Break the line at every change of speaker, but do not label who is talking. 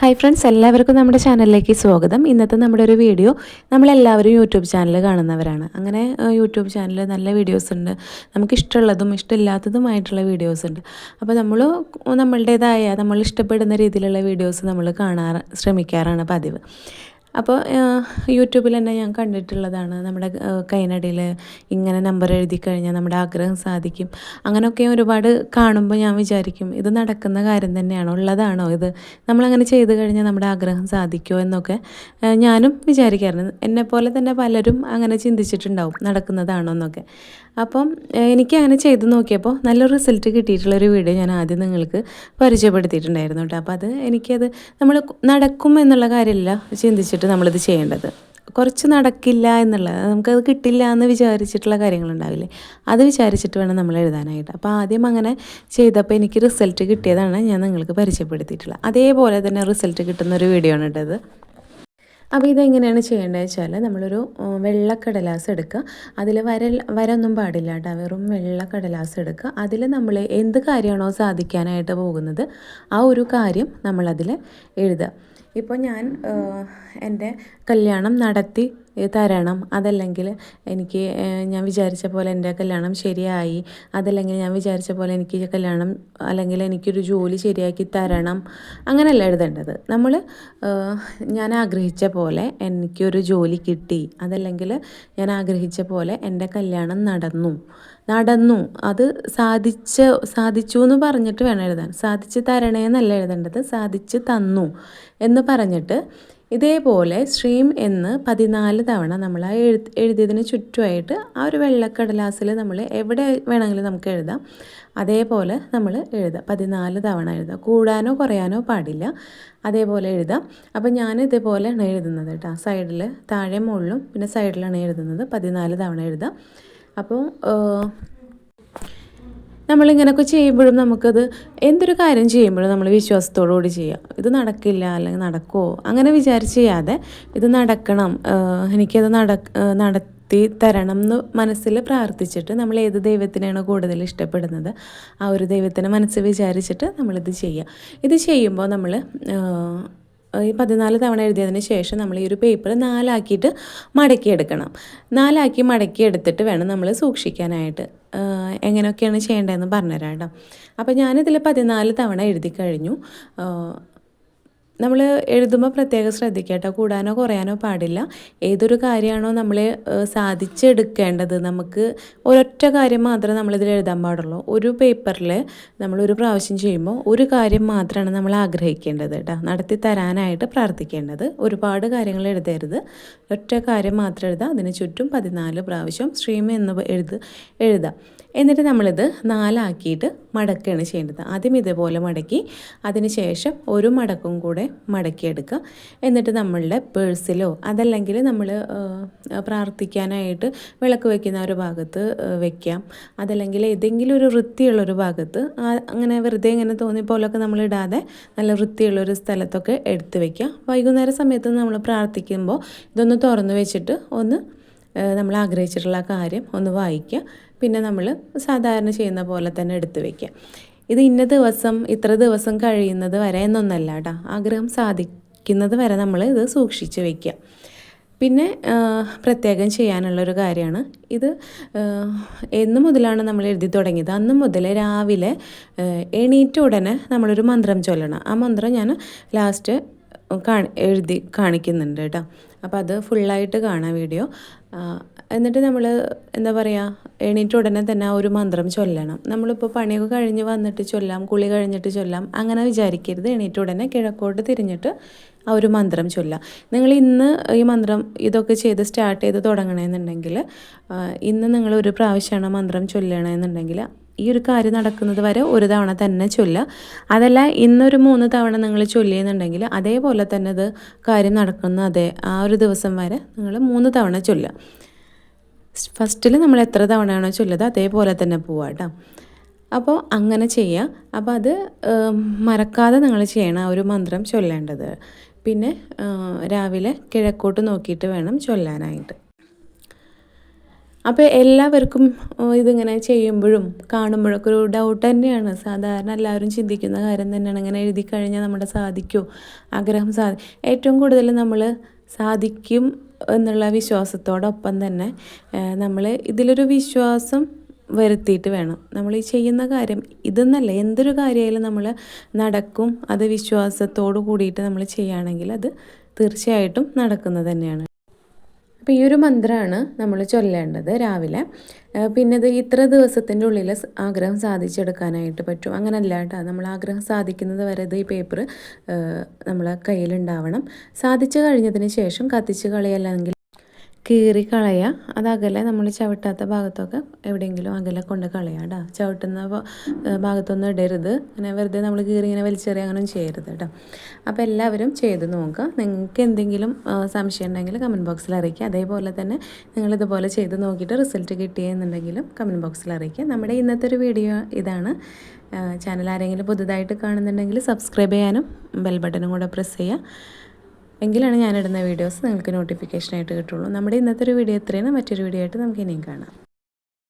Hi friends എല്ലാവർക്കും നമ്മുടെ ചാനലിലേക്ക് സ്വാഗതം. ഇന്നത്തെ നമ്മുടെ ഒരു വീഡിയോ നമ്മളെല്ലാവരും യൂട്യൂബ് ചാനൽ കാണുന്നവരാണ്. അങ്ങനെ യൂട്യൂബ് ചാനലിൽ നല്ല വീഡിയോസ് ഉണ്ട്. നമുക്ക് ഇഷ്ടമുള്ളതും ഇഷ്ടമില്ലാത്തതുമായിട്ടുള്ള വീഡിയോസ് ഉണ്ട്. അപ്പോൾ നമ്മൾ നമ്മളുടേതായ നമ്മൾ ഇഷ്ടപ്പെടുന്ന രീതിയിലുള്ള വീഡിയോസ് നമ്മൾ കാണാറ് ശ്രമിക്കാറാണ് പതിവ്. അപ്പോൾ യൂട്യൂബിൽ തന്നെ ഞാൻ കണ്ടിട്ടുള്ളതാണ് നമ്മുടെ കൈനടിയിൽ ഇങ്ങനെ നമ്പർ എഴുതി കഴിഞ്ഞാൽ നമ്മുടെ ആഗ്രഹം സാധിക്കും. അങ്ങനെയൊക്കെ ഒരുപാട് കാണുമ്പോൾ ഞാൻ വിചാരിക്കും ഇത് നടക്കുന്ന കാര്യം തന്നെയാണോ? ഉള്ളതാണോ ഇത്? നമ്മളങ്ങനെ ചെയ്ത് കഴിഞ്ഞാൽ നമ്മുടെ ആഗ്രഹം സാധിക്കുമോ എന്നൊക്കെ ഞാനും വിചാരിക്കാറുണ്ട് എന്നെപ്പോലെ തന്നെ പലരും അങ്ങനെ ചിന്തിച്ചിട്ടുണ്ടാവും നടക്കുന്നതാണോ എന്നൊക്കെ. അപ്പം എനിക്ക് അങ്ങനെ ചെയ്ത് നോക്കിയപ്പോൾ നല്ല റിസൾട്ട് കിട്ടിയിട്ടുള്ളൊരു വീഡിയോ ഞാൻ ആദ്യം നിങ്ങൾക്ക് പരിചയപ്പെടുത്തിയിട്ടുണ്ടായിരുന്നു കേട്ടോ. അപ്പോൾ അത് എനിക്കത് നമ്മൾ നടക്കും എന്നുള്ള കാര്യമില്ല ചിന്തിച്ചിട്ട് നമ്മളിത് ചെയ്യേണ്ടത്. കുറച്ച് നടക്കില്ല എന്നുള്ളത് നമുക്കത് കിട്ടില്ല എന്ന് വിചാരിച്ചിട്ടുള്ള കാര്യങ്ങളുണ്ടാവില്ലേ? അത് വിചാരിച്ചിട്ട് വേണം നമ്മൾ എഴുതാനായിട്ട്. അപ്പോൾ ആദ്യം അങ്ങനെ ചെയ്തപ്പോൾ എനിക്ക് റിസൾട്ട് കിട്ടിയതാണ് ഞാൻ നിങ്ങൾക്ക് പരിചയപ്പെടുത്തിയിട്ടുള്ളത്. അതേപോലെ തന്നെ റിസൾട്ട് കിട്ടുന്ന ഒരു വീഡിയോ ആണ് കേട്ടത് അപ്പോൾ ഇതെങ്ങനെയാണ് ചെയ്യേണ്ടത് വെച്ചാൽ നമ്മളൊരു വെള്ളക്കടലാസ് വെള്ള കടലാസ് എടുക്കുക. അതിൽ വര വരൊന്നും പാടില്ല കേട്ടോ. വെറും വെള്ളക്കടലാസ് എടുക്കുക. അതിൽ നമ്മൾ എന്ത് കാര്യമാണോ സാധിക്കാനായിട്ട് പോകുന്നത് ആ ഒരു കാര്യം നമ്മളതിൽ എഴുതുക. ഇപ്പോൾ ഞാൻ എന്റെ കല്യാണം നടത്തി തരണം. അതല്ലെങ്കിൽ എനിക്ക് ഞാൻ വിചാരിച്ച പോലെ എന്റെ കല്യാണം ശരിയായി. അതല്ലെങ്കിൽ ഞാൻ വിചാരിച്ച പോലെ എനിക്ക് കല്യാണം അല്ലെങ്കിൽ എനിക്കൊരു ജോലി ശരിയാക്കി തരണം. അങ്ങനെയല്ല എഴുതേണ്ടത്. നമ്മൾ ഞാൻ ആഗ്രഹിച്ച പോലെ എനിക്കൊരു ജോലി കിട്ടി. അതല്ലെങ്കിൽ ഞാൻ ആഗ്രഹിച്ച പോലെ എന്റെ കല്യാണം നടന്നു. നടന്നു. അത് സാധിച്ച സാധിച്ചു എന്ന് പറഞ്ഞിട്ട് വേണം എഴുതാൻ. സാധിച്ച് തരണേ എന്നല്ല എഴുതേണ്ടത്. സാധിച്ച് തന്നു എന്ന് പറഞ്ഞിട്ട് ഇതേപോലെ സ്ട്രീം എന്ന് പതിനാല് തവണ നമ്മൾ ആ എഴുത്ത് എഴുതിയതിന് ചുറ്റുമായിട്ട് ആ ഒരു വെള്ളക്കടലാസിൽ നമ്മൾ എവിടെ വേണമെങ്കിലും നമുക്ക് എഴുതാം. അതേപോലെ നമ്മൾ എഴുതാം. പതിനാല് തവണ എഴുതാം. കൂടാനോ കുറയാനോ പാടില്ല. അതേപോലെ എഴുതാം. അപ്പോൾ ഞാൻ ഇതേപോലെയാണ് എഴുതുന്നത് കേട്ടോ. സൈഡിൽ താഴെ മുകളിലും പിന്നെ സൈഡിലാണ് എഴുതുന്നത്. പതിനാല് തവണ എഴുതാം. അപ്പോൾ നമ്മളിങ്ങനെയൊക്കെ ചെയ്യുമ്പോഴും നമുക്കത് എന്തൊരു കാര്യം ചെയ്യുമ്പോഴും നമ്മൾ വിശ്വാസത്തോടുകൂടി ചെയ്യാം ഇത് നടക്കില്ല അല്ലെങ്കിൽ നടക്കുമോ അങ്ങനെ വിചാരിച്ച് ചെയ്യാതെ ഇത് നടക്കണം എനിക്കത് നട നടത്തി തരണം എന്ന് മനസ്സിൽ പ്രാർത്ഥിച്ചിട്ട് നമ്മൾ ഏത് ദൈവത്തിനെയാണ് കൂടുതൽ ഇഷ്ടപ്പെടുന്നത് ആ ഒരു ദൈവത്തിനെ മനസ്സിൽ വിചാരിച്ചിട്ട് നമ്മളിത് ചെയ്യുക. ഇത് ചെയ്യുമ്പോൾ നമ്മൾ ഈ പതിനാല് തവണ എഴുതിയതിന് ശേഷം നമ്മൾ ഈ ഒരു പേപ്പർ നാലാക്കിയിട്ട് മടക്കിയെടുക്കണം. നാലാക്കി മടക്കിയെടുത്തിട്ട് വേണം നമ്മൾ സൂക്ഷിക്കാനായിട്ട്. എങ്ങനെയൊക്കെയാണ് ചെയ്യേണ്ടതെന്ന് പറഞ്ഞുതരാം കേട്ടോ. അപ്പോൾ ഞാനിതിൽ പതിനാല് തവണ എഴുതി കഴിഞ്ഞു. നമ്മൾ എഴുതുമ്പോൾ പ്രത്യേകം ശ്രദ്ധിക്കുക കേട്ടോ കൂടാനോ കുറയാനോ പാടില്ല. ഏതൊരു കാര്യമാണോ നമ്മൾ സാധിച്ചെടുക്കേണ്ടത് നമുക്ക് ഒരൊറ്റ കാര്യം മാത്രമേ നമ്മളിതിൽ എഴുതാൻ പാടുള്ളൂ. ഒരു പേപ്പറിൽ നമ്മൾ ഒരു പ്രാവശ്യം ചെയ്യുമ്പോൾ ഒരു കാര്യം മാത്രമാണ് നമ്മൾ ആഗ്രഹിക്കേണ്ടത് കേട്ടോ. നടത്തി തരാനായിട്ട് പ്രാർത്ഥിക്കേണ്ടത്. ഒരുപാട് കാര്യങ്ങൾ എഴുതരുത്. ഒറ്റ കാര്യം മാത്രം എഴുതാം. അതിന് ചുറ്റും പതിനാല് പ്രാവശ്യം സ്ട്രീം എന്ന് എഴുത് എഴുതാം. എന്നിട്ട് നമ്മളിത് നാലാക്കിയിട്ട് മടക്കുകയാണ് ചെയ്യേണ്ടത്. ആദ്യം ഇതുപോലെ മടക്കി അതിന് ശേഷം ഒരു മടക്കും കൂടെ മടക്കിയെടുക്കുക. എന്നിട്ട് നമ്മളുടെ പേഴ്സിലോ അതല്ലെങ്കിൽ നമ്മൾ പ്രാർത്ഥിക്കാനായിട്ട് വിളക്ക് വയ്ക്കുന്ന ഒരു ഭാഗത്ത് വെക്കാം. അതല്ലെങ്കിൽ ഏതെങ്കിലും ഒരു വൃത്തിയുള്ളൊരു ഭാഗത്ത് അങ്ങനെ വെറുതെ ഇങ്ങനെ തോന്നിയ പോലൊക്കെ നമ്മൾ ഇടാതെ നല്ല വൃത്തിയുള്ളൊരു സ്ഥലത്തൊക്കെ എടുത്ത് വെക്കുക. വൈകുന്നേര സമയത്ത് നമ്മൾ പ്രാർത്ഥിക്കുമ്പോൾ ഇതൊന്ന് തുറന്നു വെച്ചിട്ട് ഒന്ന് നമ്മൾ ആഗ്രഹിച്ചിട്ടുള്ള കാര്യം ഒന്ന് വായിക്കുക. പിന്നെ നമ്മൾ സാധാരണ ചെയ്യുന്ന പോലെ തന്നെ എടുത്ത് വയ്ക്കുക ഇത് ഇന്ന ദിവസം ഇത്ര ദിവസം കഴിയുന്നത് വരെ എന്നൊന്നല്ല കേട്ടോ ആഗ്രഹം സാധിക്കുന്നത് വരെ നമ്മൾ ഇത് സൂക്ഷിച്ച് വയ്ക്കുക പിന്നെ പ്രത്യേകം ചെയ്യാനുള്ളൊരു കാര്യമാണ്. ഇത് എന്നു മുതലാണ് നമ്മൾ എഴുതി തുടങ്ങിയത്. അന്ന് മുതൽ രാവിലെ എണീറ്റ ഉടനെ നമ്മളൊരു മന്ത്രം ചൊല്ലണം. ആ മന്ത്രം ഞാൻ ലാസ്റ്റ് കാണി എഴുതി കാണിക്കുന്നുണ്ട് കേട്ടോ. അപ്പോൾ അത് ഫുള്ളായിട്ട് കാണാം വീഡിയോ. എന്നിട്ട് നമ്മൾ എന്താ പറയുക എണീറ്റ് ഉടനെ തന്നെ ആ ഒരു മന്ത്രം ചൊല്ലണം. നമ്മളിപ്പോൾ പണിയൊക്കെ കഴിഞ്ഞ് വന്നിട്ട് ചൊല്ലാം കുളി കഴിഞ്ഞിട്ട് ചൊല്ലാം അങ്ങനെ വിചാരിക്കരുത്. എണീറ്റ് ഉടനെ കിഴക്കോട്ട് തിരിഞ്ഞിട്ട് ആ ഒരു മന്ത്രം ചൊല്ലാം. നിങ്ങൾ ഇന്ന് ഈ മന്ത്രം ഇതൊക്കെ ചെയ്ത് സ്റ്റാർട്ട് ചെയ്ത് തുടങ്ങണമെന്നുണ്ടെങ്കിൽ ഇന്ന് നിങ്ങൾ ഒരു പ്രാവശ്യമാണ് മന്ത്രം ചൊല്ലണമെന്നുണ്ടെങ്കിൽ ഈ ഒരു കാര്യം നടക്കുന്നത് വരെ ഒരു തവണ തന്നെ ചൊല്ലുക. അതല്ല ഇന്നൊരു മൂന്ന് തവണ നിങ്ങൾ ചൊല്ലിയെന്നുണ്ടെങ്കിൽ അതേപോലെ തന്നെ ഇത് കാര്യം നടക്കുന്ന അതേ ആ ഒരു ദിവസം വരെ നിങ്ങൾ മൂന്ന് തവണ ചൊല്ലുക. ഫസ്റ്റിൽ നമ്മൾ എത്ര തവണയാണോ ചൊല്ലുന്നത് അതേപോലെ തന്നെ പോവാം കേട്ടോ. അപ്പോൾ അങ്ങനെ ചെയ്യുക. അപ്പോൾ അത് മറക്കാതെ നിങ്ങൾ ചെയ്യണം ആ ഒരു മന്ത്രം ചൊല്ലേണ്ടത്. പിന്നെ രാവിലെ കിഴക്കോട്ട് നോക്കിയിട്ട് വേണം ചൊല്ലാനായിട്ട്. അപ്പോൾ എല്ലാവർക്കും ഇതിങ്ങനെ ചെയ്യുമ്പോഴും കാണുമ്പോഴൊക്കെ ഒരു ഡൗട്ട് തന്നെയാണ്. സാധാരണ എല്ലാവരും ചിന്തിക്കുന്ന കാര്യം തന്നെയാണ്. ഇങ്ങനെ എഴുതി കഴിഞ്ഞാൽ നമ്മുടെ സാധിക്കുമോ ആഗ്രഹം സാധി ഏറ്റവും കൂടുതൽ നമ്മൾ സാധിക്കും എന്നുള്ള വിശ്വാസത്തോടൊപ്പം തന്നെ നമ്മൾ ഇതിലൊരു വിശ്വാസം വരുത്തിയിട്ട് വേണം. നമ്മൾ ഈ ചെയ്യുന്ന കാര്യം ഇതെന്നല്ല എന്തൊരു കാര്യമായാലും നമ്മൾ നടക്കും. അത് വിശ്വാസത്തോടു കൂടിയിട്ട് നമ്മൾ ചെയ്യുകയാണെങ്കിൽ അത് തീർച്ചയായിട്ടും നടക്കുന്നത് തന്നെയാണ്. അപ്പോൾ ഈ ഒരു മന്ത്രമാണ് നമ്മൾ ചൊല്ലേണ്ടത് രാവിലെ. പിന്നെ ഇത് ഇത്ര ദിവസത്തിന്റെ ഉള്ളിൽ ആഗ്രഹം സാധിച്ചെടുക്കാനായിട്ട് പറ്റും. അങ്ങനല്ല കേട്ടോ. നമ്മൾ ആഗ്രഹം സാധിക്കുന്നത് വരെ ഇത് ഈ പേപ്പർ നമ്മളെ കയ്യിലുണ്ടാവണം. സാധിച്ചു കഴിഞ്ഞതിന് ശേഷം കത്തിച്ച് കളയല്ലെങ്കിൽ കീറി കളയുക അത് അകലെ നമ്മൾ ചവിട്ടാത്ത ഭാഗത്തൊക്കെ എവിടെയെങ്കിലും അകലെ കൊണ്ട് കളയുക കേട്ടോ ചവിട്ടുന്ന ഭാഗത്തൊന്നും ഇടരുത്. അങ്ങനെ വെറുതെ നമ്മൾ കീറി ഇങ്ങനെ വലിച്ചെറിയുക അങ്ങനെയൊന്നും ചെയ്യരുത് കേട്ടോ അപ്പോൾ എല്ലാവരും ചെയ്ത് നോക്കുക. നിങ്ങൾക്ക് എന്തെങ്കിലും സംശയം ഉണ്ടെങ്കിൽ കമന്റ് ബോക്സിൽ അറിയിക്കുക. അതേപോലെ തന്നെ നിങ്ങൾ ഇതുപോലെ ചെയ്ത് നോക്കിയിട്ട് റിസൾട്ട് കിട്ടിയെന്നുണ്ടെങ്കിലും കമന്റ് ബോക്സിൽ അറിയിക്കുക. നമ്മുടെ ഇന്നത്തെ ഒരു വീഡിയോ ഇതാണ്. ചാനൽ ആരെങ്കിലും പുതുതായിട്ട് കാണുന്നുണ്ടെങ്കിൽ സബ്സ്ക്രൈബ് ചെയ്യാനും ബെൽ ബട്ടണും കൂടെ പ്രസ് ചെയ്യുക. എങ്കിലാണ് ഞാനിടുന്ന വീഡിയോസ് നിങ്ങൾക്ക് നോട്ടിഫിക്കേഷനായിട്ട് കിട്ടുള്ളൂ. നമ്മുടെ ഇന്നത്തെ ഒരു വീഡിയോ ഇത്രയാണ് മറ്റൊരു വീഡിയോ ആയിട്ട് നമുക്ക് ഇനിയും കാണാം.